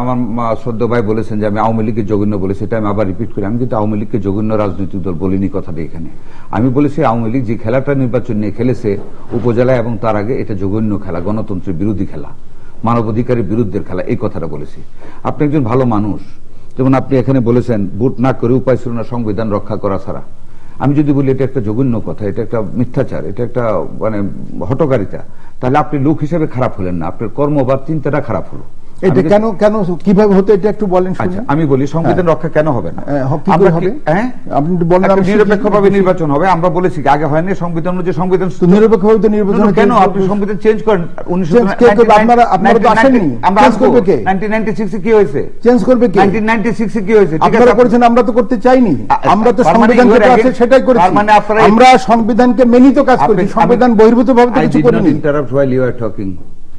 আমার শ্রদ্ধ ভাই বলেছেন যে আমি আওয়ামী লীগকে জঘন্য বলেছি এটা আমি আবার রিপিট করি। আমি কিন্তু আওয়ামী লীগকে জঘন্য রাজনৈতিক দল বলিনি কথাটা এখানে। আমি বলেছি আওয়ামী লীগ যে খেলাটা নির্বাচন নিয়ে খেলেছে উপজেলা এবং তার আগে এটা জঘন্য খেলা, গণতন্ত্রের বিরোধী খেলা, মানবাধিকারের বিরুদ্ধের খেলা, এই কথাটা বলেছি। আপনি একজন ভালো মানুষ, যেমন আপনি এখানে বলেছেন, ভোট না করে উপায় ছিল না সংবিধান রক্ষা করা ছাড়া। আমি যদি বলি এটা একটা জঘন্য কথা, এটা একটা মিথ্যাচার, এটা একটা মানে হটকারিতা, তাহলে আপনি লোক হিসেবে খারাপ হলেন না। আপনার কর্ম বা চিন্তাটা খারাপ হলো। এটা কেন কেন কীভাবে হতো এটা একটু বলেন আচ্ছা আমি বলি সংবিধান রক্ষা কেন হবে না? হ্যাঁ, হ্যাঁ? আপনি বলেন। নিরপেক্ষভাবে নির্বাচন হবে আমরা বলেছি আগে হয়নি সংবিধান অনুযায়ী সংবিধান নিরপেক্ষভাবে তো নির্বাচন কেন? আপনি সংবিধান চেঞ্জ করেন? আপনারা- আপনারা তো আসেননি। আমরা করবে কে? নাইনটিন নাইনটি সিক্সে কি হয়েছে? চেঞ্জ করবে কি? নাইনটিন নাইনটি কি হয়েছে? আপনারা করেছেন আমরা তো করতে চাইনি। আমরা তো মানে সংবিধান যেটা আছে সেটাই করেছি। মানে আমরা সংবিধানকে মেনেই তো কাজ করেছি সংবিধান বহির্ভূত ভাবে তো কিছু করিনি। interrupt while you are talking,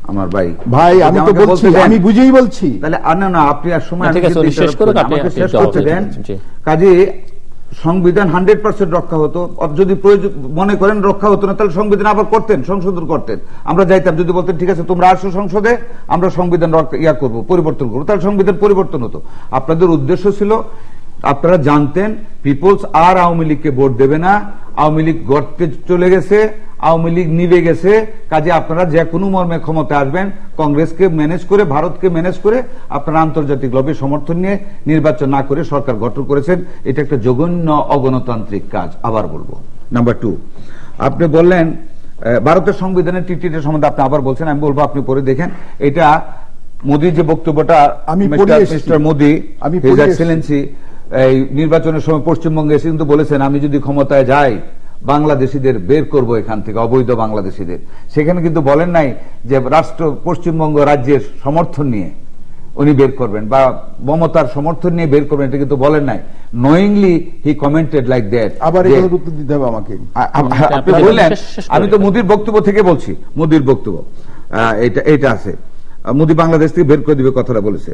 আমার ভাই। ভাই আমি তো বলছি আমি বুঝেই বলছি। তাহলে না না আপনি আর সময় শেষ করুন, আপনি- আমাকে শেষ করতে দেন। দিন। কাজে সংবিধান হান্ড্রেড পার্সেন্ট রক্ষা হতো। যদি প্রয়োজন মনে করেন রক্ষা হতো না তাহলে সংবিধান আবার করতেন সংশোধন করতেন। আমরা যাইতাম যদি বলতেন ঠিক আছে তোমরা আসো সংসদে আমরা সংবিধান ইয়া করব পরিবর্তন করব। তাহলে সংবিধান পরিবর্তন হতো। আপনাদের উদ্দেশ্য ছিল আপনারা জানতেন পিপলস আর আওয়ামী লীগকে ভোট দেবে না আওয়ামী লীগ গর্তে চলে গেছে আওয়ামী লীগ নিভে গেছে কাজে আপনারা যে কোনো মর্মে ক্ষমতা আসবেন কংগ্রেসকে ম্যানেজ করে ভারতকে ম্যানেজ করে আপনারা আন্তর্জাতিক লবির সমর্থন নিয়ে নির্বাচন না করে সরকার গঠন করেছেন এটা একটা জঘন্য অগণতান্ত্রিক কাজ আবার বলব। নাম্বার টু আপনি বললেন ভারতের সংবিধানের টিটির সম্বন্ধে আপনি আবার বলছেন আমি বলব আপনি পরে দেখেন এটা মোদির যে বক্তব্যটা আমি মিস্টার- মোদি আমি এক্সেলেন্সি এই নির্বাচনের সময় পশ্চিমবঙ্গে এসে কিন্তু বলেছেন আমি যদি ক্ষমতায় যাই বাংলাদেশিদের বের করব এখান থেকে অবৈধ বাংলাদেশিদের। সেখানে কিন্তু বলেন নাই যে রাষ্ট্র পশ্চিমবঙ্গ রাজ্যের সমর্থন নিয়ে উনি বের করবেন বা মমতার সমর্থন নিয়ে বের করবেন এটা কিন্তু বলেন নাই। Knowingly he commented like that আবার এগুলোর উত্তর দিতে হবে আমাকে। আপনি বললেন আমি তো। মোদির বক্তব্য থেকে বলছি মোদির বক্তব্য। এটা এটা আছে। মোদি বাংলাদেশ থেকে বের করে দিবে কথাটা বলেছে।